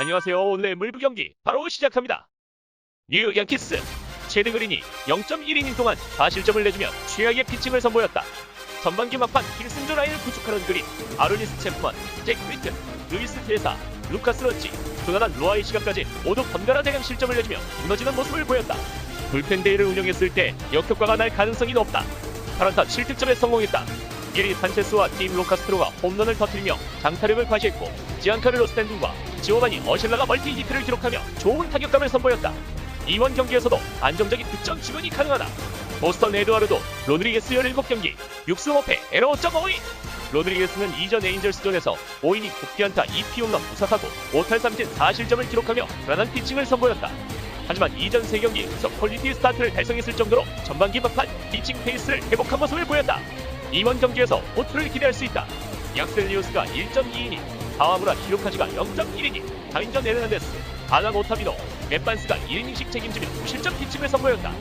안녕하세요. 오늘의 물부 경기 바로 시작합니다. 뉴 양키스 체드 그린이 0.1이닝 동안 4실점을 내주며 최악의 피칭을 선보였다. 전반기 막판 필승조 라인을 구축하는 그린, 아르니스 챔프먼, 잭 휘튼, 루이스 테사, 루카스 런치, 조나단 로아의 시간까지 모두 번갈아 대강 실점을 내주며 무너지는 모습을 보였다. 불펜 대회를 운영했을 때 역효과가 날 가능성이 높다. 타란타 7득점에 성공했다. 이리 산체스와 팀 로카스트로가 홈런을 터뜨리며 장타력을 과시했고 지안카를로 스탠딩과 지오바니 어실라가 멀티 히트를 기록하며 좋은 타격감을 선보였다. 이번 경기에서도 안정적인 득점 지원이 가능하다. 보스턴 에드와르도 로드리게스 17경기 6승 5패 에러 5.52 로드리게스는 이전 에인절스전에서 5이닝 9피안타 2피홈런 무사사고 5탈 3진 4실점을 기록하며 불안한 피칭을 선보였다. 하지만 이전 3경기에서 퀄리티 스타트를 달성했을 정도로 전반기 막판 피칭 페이스를 회복한 모습을 보였다. 이번 경기에서 호투를 기대할 수 있다. 약셀리우스가 1.2이닝, 하와무라 히로카즈가 0.1이닝, 다인전 에르난데스, 아난 오타비노, 맷반스가 1이닝씩 책임지며 무실점 피칭을 선보였다.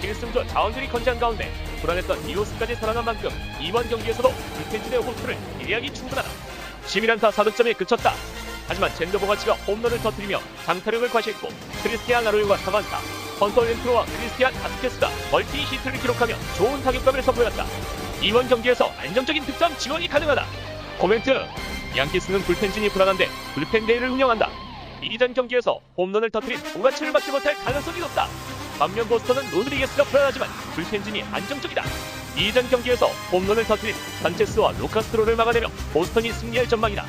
필승조 자원들이 건재한 가운데 불안했던 리오스까지 살아난 만큼 이번 경기에서도 불펜진의 호투를 기대하기 충분하다. 11안타 4득점에 그쳤다. 하지만 젠더 보가치가 홈런을 터뜨리며 장타력을 과시했고 크리스티안 아로요가 3안타, 헌터 렌트로와 크리스티안 아스케스가 멀티 히트를 기록하며 좋은 타격감을 선보였다. 이번 경기에서 안정적인 득점 지원이 가능하다. 코멘트 양키스는 불펜진이 불안한데 불펜 대회를 운영한다. 이전 경기에서 홈런을 터뜨린 보가치를 막지 못할 가능성이 높다. 반면 보스턴은 로드리게스가 불안하지만 불펜진이 안정적이다. 이전 경기에서 홈런을 터뜨린 산체스와 루카스트로를 막아내며 보스턴이 승리할 전망이다.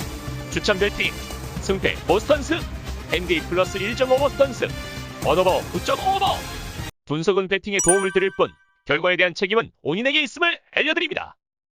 추천 벨팅 승패 보스턴 승 NBA 플러스 1.5 보스턴 승 언어버 9.5버 분석은 배팅에 도움을 드릴 뿐 결과에 대한 책임은 본인에게 있음을 알려드립니다.